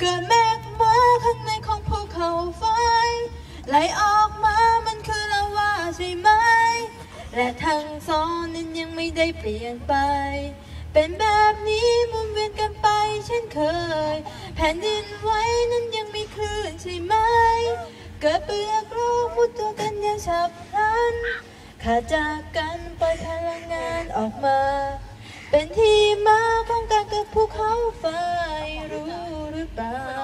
เกิดเมฆมาข้างในของภูเขาไฟ ไหลออกมามันคือละว่าใช่ไหม และทางซ้อนนั้นยังไม่ได้เปลี่ยนไป เป็นแบบนี้มุนเวียนกันไปเช่นเคย แผ่นดินไหวนั้นยังมีคลื่นใช่ไหม เกิดเปลือกโลกพุดตัวกันอย่างฉับพลันขาดจากกันปล่อยพลังงานออกมา เป็นที่มาของการเกิดภูเขาไฟรู้ ห